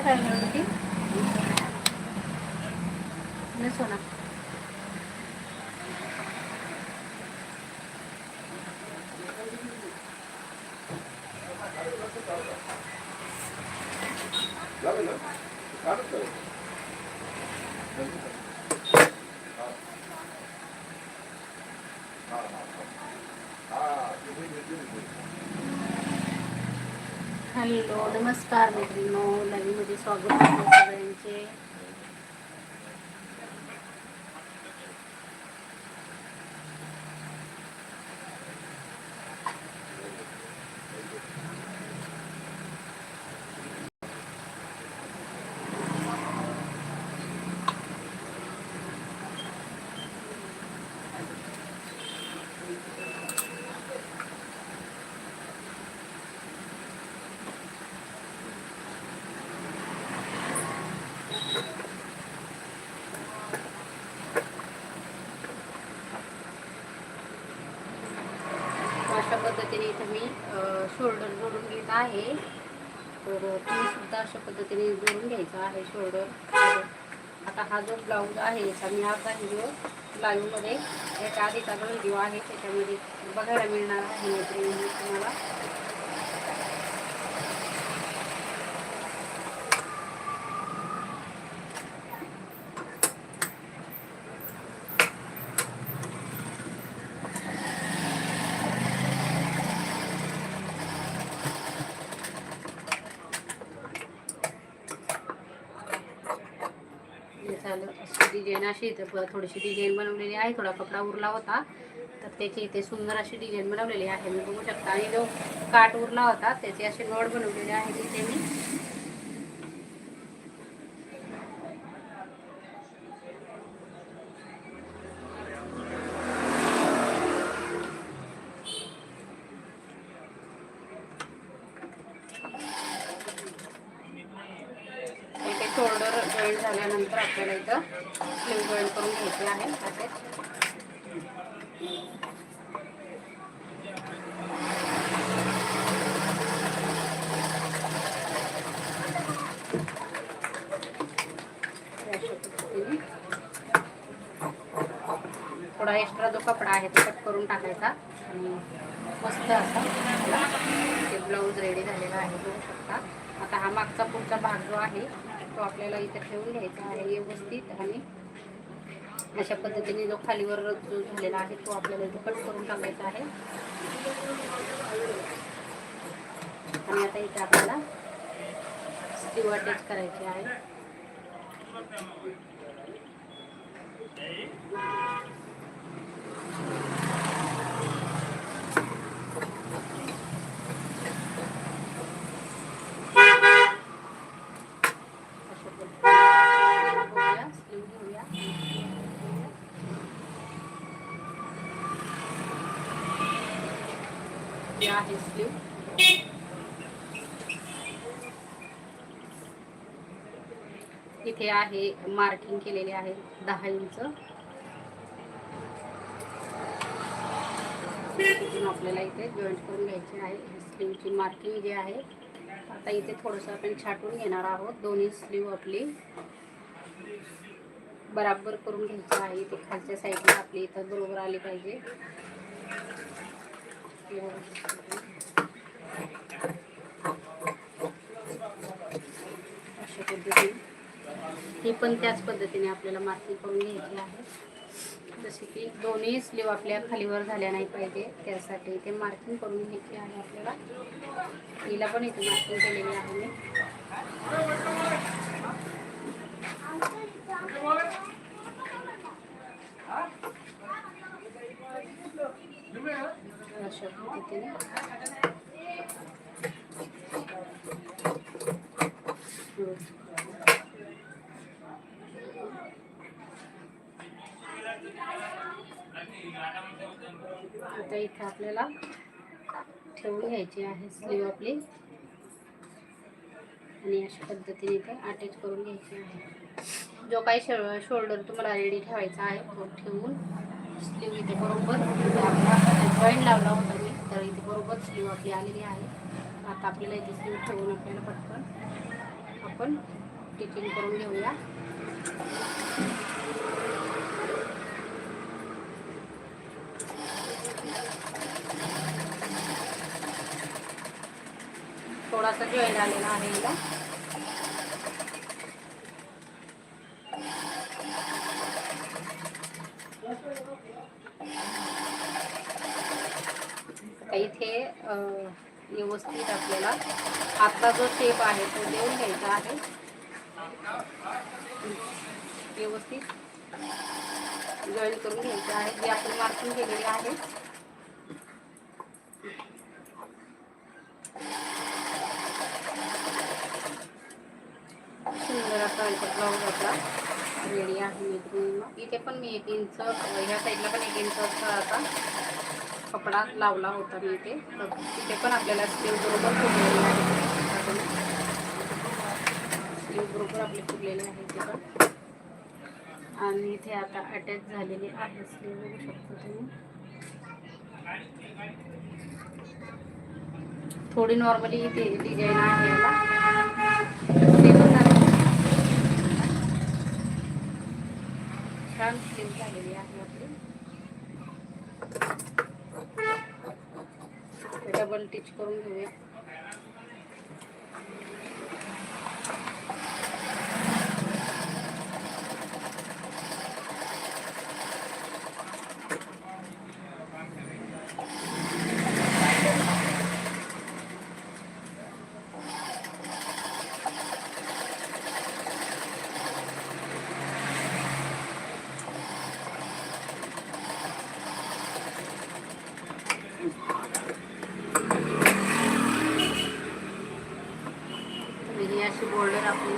झालं काय म्हणून नाही सोना हॅलो नमस्कार मैत्रिणीनो pagod ako. पद्धतीने मी शोल्डर जोडून घेत आहे. तर तुम्ही सुद्धा अशा पद्धतीने जोडून घ्यायचा आहे शोल्डर. आता हा जो ब्लाऊज आहे याचा मी अर्धा व्हिडिओ ब्लाऊजमध्ये याच्या आधीचा जो व्हिडिओ आहे त्याच्यामध्ये बघायला मिळणार आहे मैत्रिणी तुम्हाला. डिझाईन अशी इथे थोडीशी डिझाईन बनवलेली आहे. थोडा कपडा उरला होता. तर त्याची इथे सुंदर अशी डिझाईन बनवलेली आहे. मी बघू शकता. आणि जो काट उरला होता त्याचे असे नोड बनवलेले आहेत इथे मी. शोल्डर झाल्यानंतर आपल्याला इथं स्लिम जॉईंट करून घ्यायचे आहे. थोडा एक्स्ट्रा जो कपडा आहे तो कट करून टाकायचा. आणि मस्त असा ते ब्लाऊज रेडी झालेला आहे. बघू शकता. आता हा मागचा पुढचा भाग जो आहे तो आपल्याला इथे ठेवून घ्यायचा आहे व्यवस्थित आणि अशा पद्धतीने जो खालीवर जो झालेला आहे तो आपल्याला इथे कट करून टाकायचा आहे. आणि आता इथे आपल्याला स्टीव अटॅच करायची आहे. अशा आहे स्लीव इथे आहे मार्किंग केलेले आहे दहा इंच तिथून आपल्याला इथे जॉईंट करून घ्यायचे आहे. स्लीवची मार्किंग जी आहे आता इथे थोडंसं आपण छाटून घेणार आहोत. दोन्ही स्लीव आपली बराबर करून घ्यायचं आहे. इथे खालच्या साईडला आपली इथं बरोबर आली पाहिजे. अशा पद्धतीने. ही पण त्याच पद्धतीने आपल्याला मार्किंग करून घ्यायची आहे. जसे की दोन्ही स्लीव आपल्या खालीवर झाल्या नाही पाहिजे त्यासाठी इथे मार्किंग करून घ्यायची आहे आपल्याला. हिला पण इथे मार्किंग केलेली आहे मी. अशा पद्धतीने. आता इथे आपल्याला ठेवून घ्यायची आहे स्लीव आपली. आणि अशा पद्धतीने इथे अटॅच करून घ्यायची आहे. जो काही शो शोल्डर तुम्हाला रेडी ठेवायचा आहे तो ठेवून स्लीव इथे बरोबर आपला जॉईंट लावला होता मी. तर इथे बरोबर स्लीव आपली आलेली आहे. आता आपल्याला इथे स्लीव ठेवून आपल्याला पटकन आपण टिचिंग करून घेऊया. थोडासा जॉईंट आलेला आहे हिला आता इथे अं, व्यवस्थित आपल्याला आत्ता जो शेप आहे तो देऊन घ्यायचा आहे. व्यवस्थित जॉईन करून घ्यायचं आहे. जी आपण मार्किंग केलेली आहे. सुंदर असा ब्लाऊज आपला रेडी आहे. इथे पण मी एक इंच ह्या साईडला पण एक इंच असा कपडा लावला होता मी इथे. तर तिथे पण आपल्याला स्लीव बरोबर फुगलेली आहे. स्लीव बरोबर आपले फुगलेले आहे ते पण. आणि इथे आता अटॅच झालेली आहे स्लीव बघू शकतो तुम्ही. थोडी नॉर्मली इथे डिझाईन आहे याला ते पण छान स्लीव झालेली आहे आपली. डबल टिच करून घेऊया तर ही अशी बॉर्डर आपली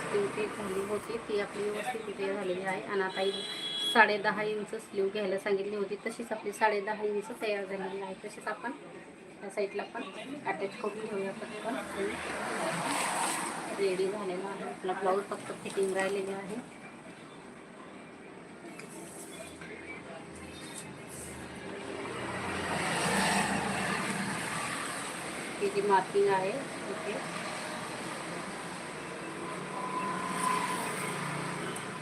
स्लीवची झाली होती ती आपली व्यवस्थित तिथे झालेली आहे. आणि आता साडे दहा इंच स्लीव घ्यायला सांगितली होती. तशीच आपली साडे दहा इंच तयार झालेली आहे. तशीच आपण त्या साईडला पण अटॅच करून घेऊया पटकन. रेडी झालेला आहे. आपला ब्लाऊज फक्त फिटिंग राहिलेली आहे. ही जी मार्किंग आहे इथे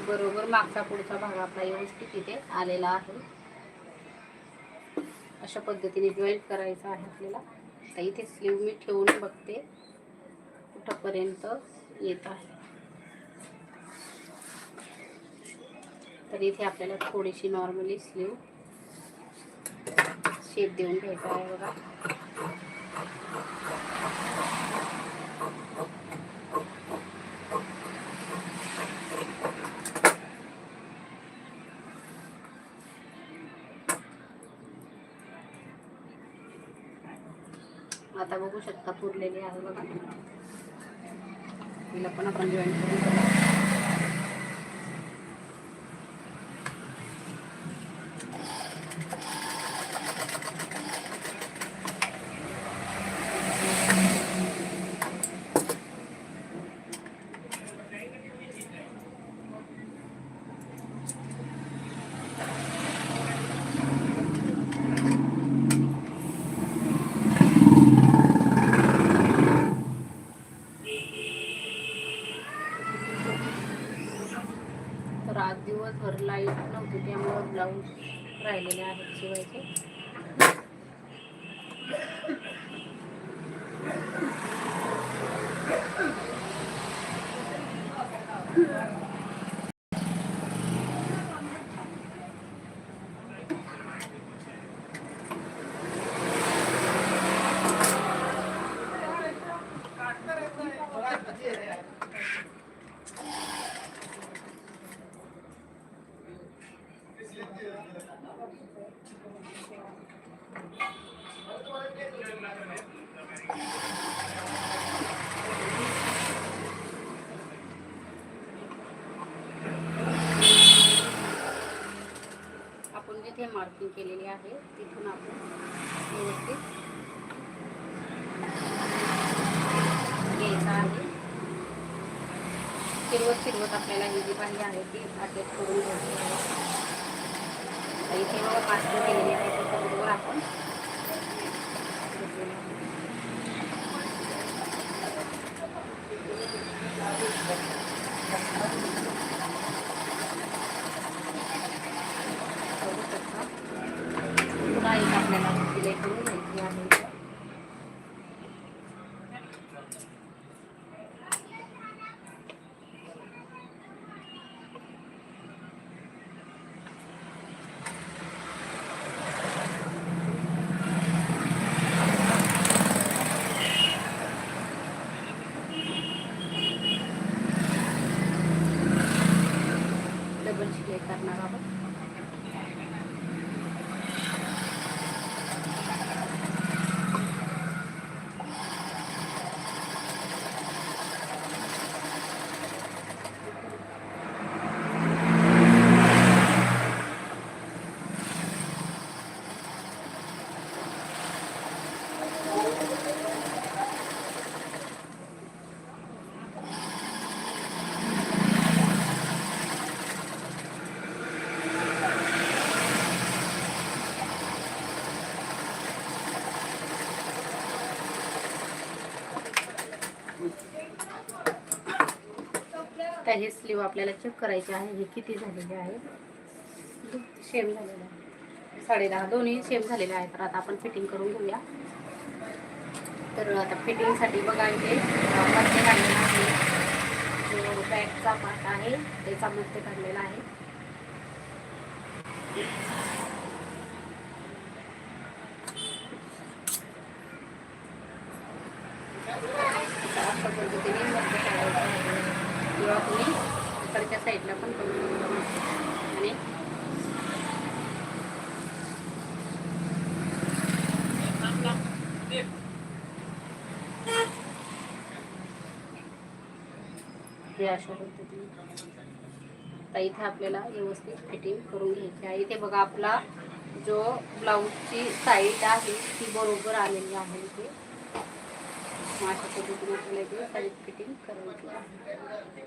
बरोबर मागचा पुढचा भाग आपला व्यवस्थित इथे आलेला आहे. अशा पद्धतीने जॉईंट करायचं आहे आपल्याला. आता इथे स्लीव मी ठेवून बघते कुठंपर्यंत येत आहे. तर इथे आपल्याला थोडीशी नॉर्मली स्लीव शेप देऊन घ्यायचा आहे बघा आता बघू शकता पुरलेली आहे बघा. तिला पण आपण जॉईन करून केलेली आहे तिथून आपण फिरवत फिरवत आपल्याला ही जी बाही आहे ती अटॅच करून घ्यायची आहे इथे बघा मार्किंग केलेली आहे घेतलेलं आहे. Đèn pin. हे स्लीव आपल्याला चेक करायचे आहे. हे किती झालेले आहे? सेम झालेलं आहे. साडे दहा दोन्ही सेम झालेले आहे तर आता आपण फिटिंग करून घेऊया. तर आता फिटिंगसाठी बघा इथे अं, मध्य काढलेला आहे. जो बॅगचा पार्ट आहे त्याचा मध्य काढलेला आहे अशा पद्धतीने मध्य काढायचं आहे किंवा तुम्ही इकडच्या साईडला पण करू शकतो. आणि हे अशा पद्धतीने तर इथे आपल्याला व्यवस्थित फिटिंग करून घ्यायची आहे. इथे बघा आपला जो ब्लाऊजची साईड आहे ती बरोबर आलेली आहे इथे. अशा पद्धतीने आपल्याला इथे साईड फिटिंग करायची आहे.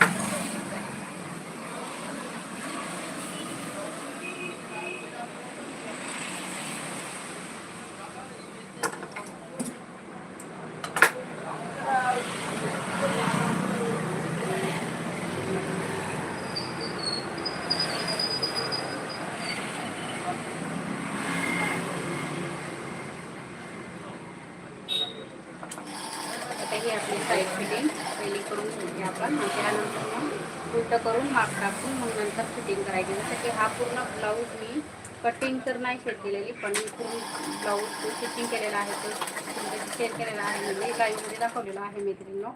ही आपली साईड फिटिंग पहिली करून घ्यायची आपण. मग त्यानंतर माप मग फिटिंग की हा पूर्ण ब्लाऊज मी कटिंग तर नाही शेअर केलेली, पण पूर्ण ब्लाऊज स्टिचिंग केलेला तो शेअर केलेला आहे. म्हणजे लाईव्हमध्ये दाखवलेला आहे मैत्रिणीनं.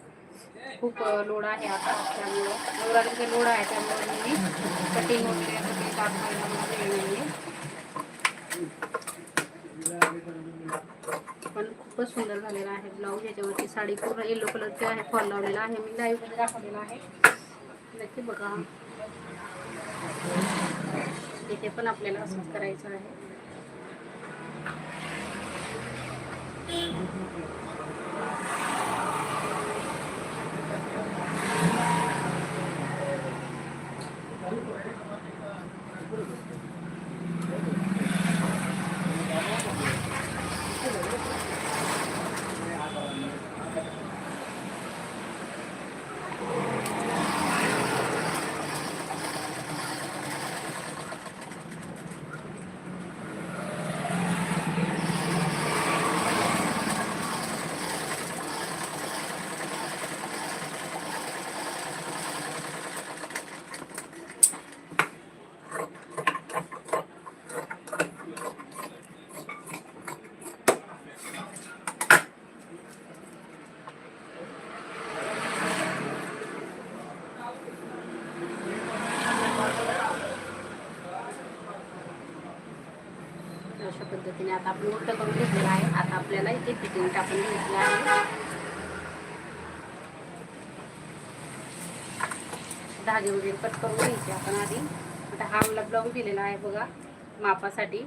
खूप लोड आहे आता. त्यामुळं लोड मी कटिंग वगैरे सगळे दाखवायला नाही आहे खूपच सुंदर झालेला आहे ब्लाऊज. याच्यावरची साडी पूर्ण येलो कलरची आहे फॉल लावलेला आहे. मी लाईव्हमध्ये दाखवलेला आहे. नक्की बघा. इथे पण आपल्याला असंच करायचं आहे. पद्धतीने आता आपण उलट करून घेतलेलं आहे. आता आपल्याला इथे फिटिंग टाकून घेतलं आहे. धागे वगैरे कट करून घ्यायचे आपण आधी. आता हा मला ब्लाऊज दिलेला आहे बघा मापासाठी.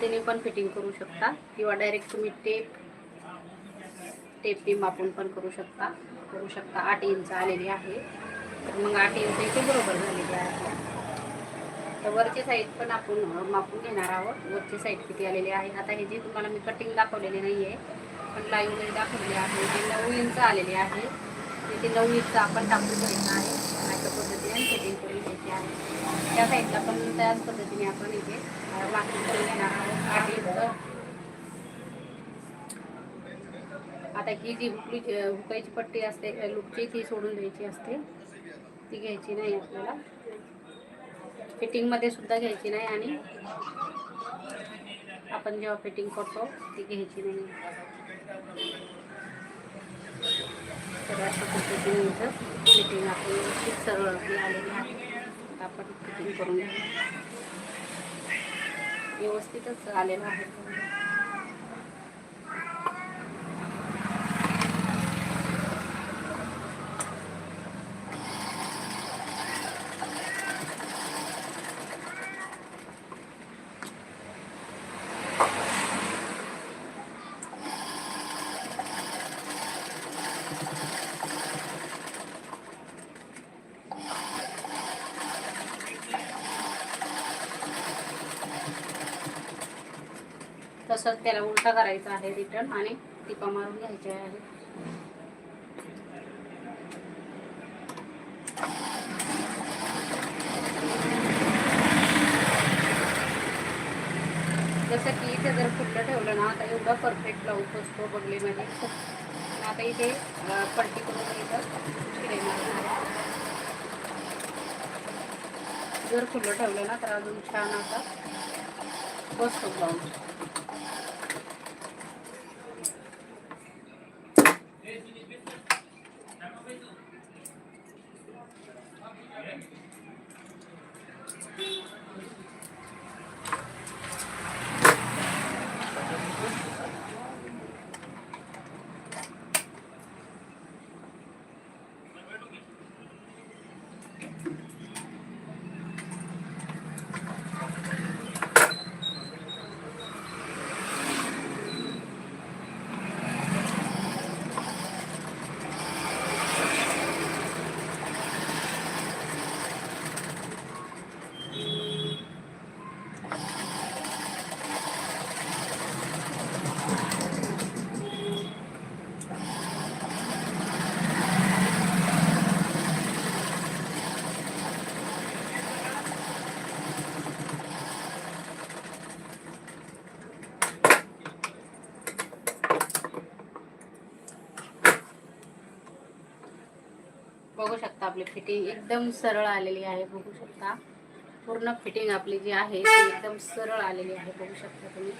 पद्धतीने पण फिटिंग करू शकता. किंवा डायरेक्ट तुम्ही टेप टेपने मापून पण करू शकता. करू शकता. आठ इंच आलेली आहे. तर मग आठ इंच इथे बरोबर झालेली आहे. तर वरची साईड पण आपण मापून घेणार आहोत. वरची साईड किती आलेली आहे? आता हे जे तुम्हाला मी कटिंग दाखवलेली नाही आहे पण लाईव्हमध्ये दाखवलेली आहे. ते नऊ इंच आलेली आहे तिथे नऊ इंच आपण टाकून घ्यायचं आहे. अशा पद्धतीने फिटिंग करून घ्यायची आहे. त्या साईडला पण त्याच पद्धतीने आपण इथे आता ही जी हुकली हुकायची पट्टी असते लुकची ती सोडून द्यायची असते. ती घ्यायची नाही आपल्याला. फिटिंगमध्ये सुद्धा घ्यायची नाही आणि आपण जेव्हा फिटिंग करतो ती घ्यायची नाही. तर अशा पद्धतीने इथं फिटिंग आपण सरळ आलेली आहे. आपण फिटिंग करून घ्या व्यवस्थितच आलेलं आहे. तसंच त्याला उलटा करायचा आहे रिटर्न आणि टिपा मारून घ्यायच्या आहे. जसं की इथे जर फुटलं ठेवलं ना आता एवढा परफेक्ट ब्लाऊज बसतो बगलेमध्ये. आता इथे अं, पट्टी करून इथं शिलाई मारणार जर फुलं ठेवलं ना तर अजून छान आता बसतो ब्लाऊज बघू शकता आपली फिटिंग एकदम सरळ आलेली आहे बघू शकता. पूर्ण फिटिंग आपली जी आहे ती एकदम सरळ आलेली आहे बघू शकता तुम्ही.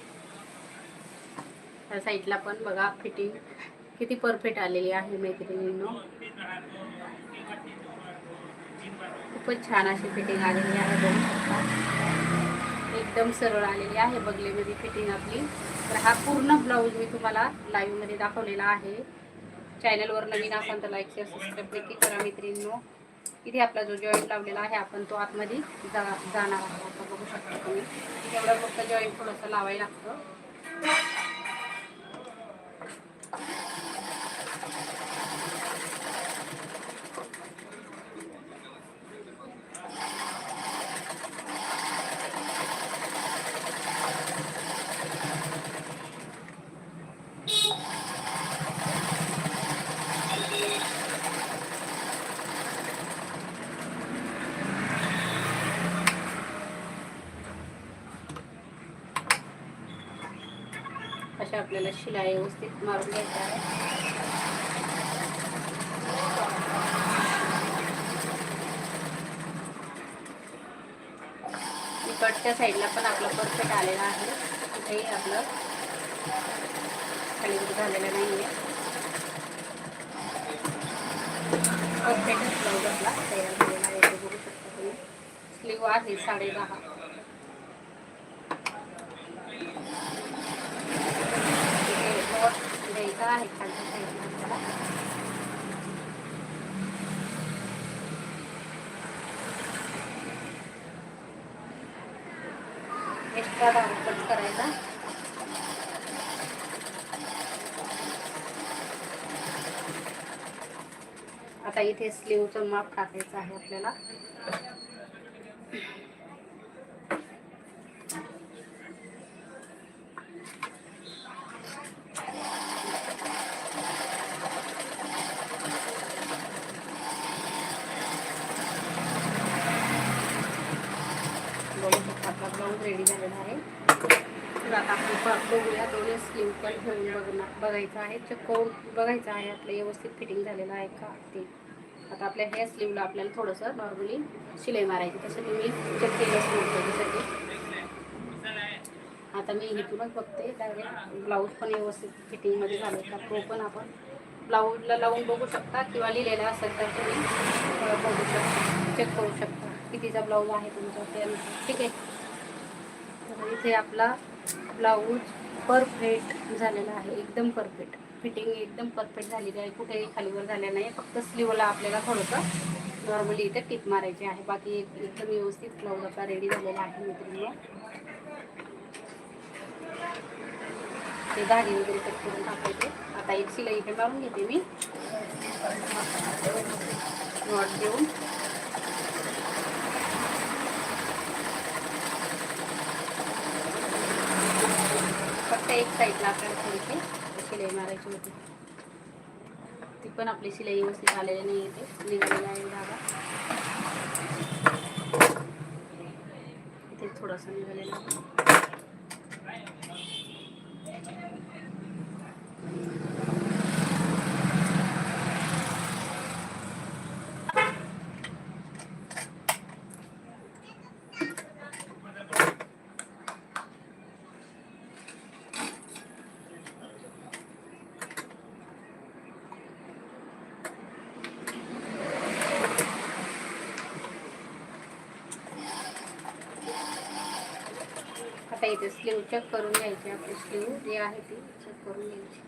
त्या साईडला पण बघा फिटिंग किती परफेक्ट आलेली आहे मैत्रिणींनो. खूपच छान अशी फिटिंग आलेली आहे बघू शकता. एकदम सरळ आलेली आहे बगलेमध्ये फिटिंग आपली. तर हा पूर्ण ब्लाऊज मी तुम्हाला लाईव्हमध्ये दाखवलेला आहे. चॅनलवर नवीन असाल तर लाईक शेअर सबस्क्राईब नक्की करा मैत्रिणींनो इथे आपला जो जॉईंट लावलेला आहे आपण तो आतमध्ये जा जाणार आहोत. बघू शकता तुम्ही. एवढं फक्त जॉईंट थोडंसं लावायला लागतं. शिलाई व्यवस्थित मारून घ्यायचा आहे. इकडच्या साईडला पण आपला परफेक्ट आलेला आहे. कुठेही आपलं खाली झालेलं नाही आहे परफेक्ट ब्लाऊज आपला तयार झालेला आहे. बघू शकता तुम्ही. स्लीव आहे साडे दहा इथे डॉट द्यायचा आहे एक्स्ट्रा दाब कट करायचा आता इथे स्लीवचं माप टाकायचं आहे आपल्याला. रेडी झालेला आहे. तर आता आपण बघूया. दोन्ही स्लीव पण ठेवून बघणार बघायचं आहे. चेक बघायचं आहे? आपलं व्यवस्थित फिटिंग झालेलं आहे का? ते. आता आपल्या ह्या स्लीवला आपल्याला थोडंसं नॉर्मली शिलाई मारायची. तसं तुम्ही चेक केलंच नव्हतं जसं की आता मी इथूनच बघते. डायरेक्ट ब्लाऊज पण व्यवस्थित फिटिंगमध्ये झालं का? तो पण आपण ब्लाऊजला लावून बघू शकता किंवा लिहिलेला असेल तर तुम्ही बघू शकता. चेक करू शकता. कितीचा ब्लाऊज आहे तुमचा? त्यानुसार ठीक आहे. इथे आपला ब्लाऊज परफेक्ट झालेला आहे एकदम परफेक्ट. फिटिंग एकदम परफेक्ट झालेली आहे कुठेही खालीवर झाल्या नाही फक्त स्लीवला आपल्याला थोडंसं नॉर्मली इथे टिप मारायची आहे. बाकी एकदम व्यवस्थित ब्लाऊज आपला रेडी झालेला आहे मित्रांनो. ते धागे वगैरे कट करून टाकायचे. आता एक शिलाई इथे मारून घेते मी. नॉट देऊन फक्त एक साईडला आपल्याला थोडीशी शिलाई मारायची होती. ती पण आपली शिलाई व्यवस्थित आलेली नाही येते निघालेला आहे धागा इथे थोडासा निघालेला आहे. घ्यायचे स्लीव चेक करून घ्यायची आपली स्लीव जी आहे ती चेक करून घ्यायची.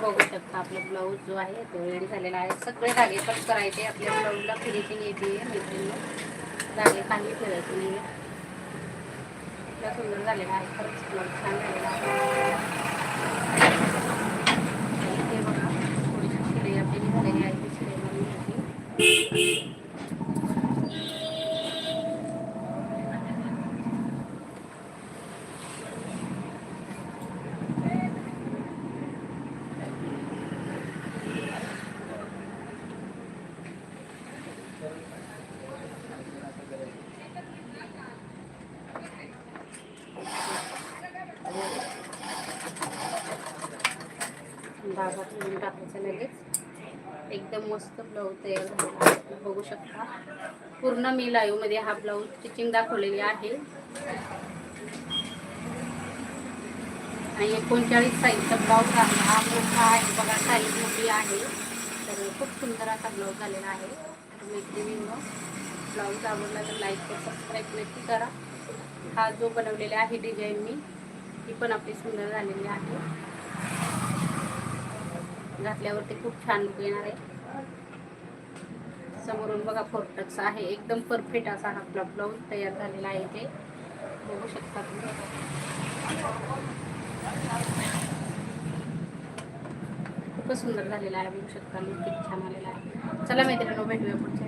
बघू शकता आपला ब्लाऊज जो आहे तो रेडी झालेला आहे. सगळे धागे कट करायचे आपल्या ब्लाऊजला फिनिशिंग येते मैत्रिणी धागे चांगली फिरायचे नाही. सुंदर झालेला आहे. खरंच ब्लाऊज छान झालेला आहे हे बघा थोडीशी शिलाई आपली झालेली आहे ती शिलाई मारून बाबा धागा ठेवून टाकायचा लगेच. एकदम मस्त ब्लाऊज तयार आहे बघू शकता. पूर्ण मी लाईव्हमध्ये हा ब्लाऊज स्टिचिंग दाखवलेली आहे. आणि एकोणचाळीस साईजचा ब्लाऊज आहे. हा मोठा आहे. बघा साईज मोठी आहे. तर खूप सुंदर असा ब्लाऊज झालेला आहे. मैत्रिणींनो ब्लाऊज आवडला तर लाईक व सबस्क्राईब नक्की करा. हा जो बनवलेला आहे डिझाईन मी ती पण आपली सुंदर झालेली आहे. घातल्यावरती खूप छान लुक येणार आहे. समोरून बघा फोर्टक्स आहे. एकदम परफेक्ट असा हा आपला ब्लाऊज तयार झालेला आहे ते बघू शकता तुम्ही. खूपच सुंदर झालेला आहे. बघू शकता मी किती छान आलेला आहे. चला मैत्रिणी भेटूया पुढच्या.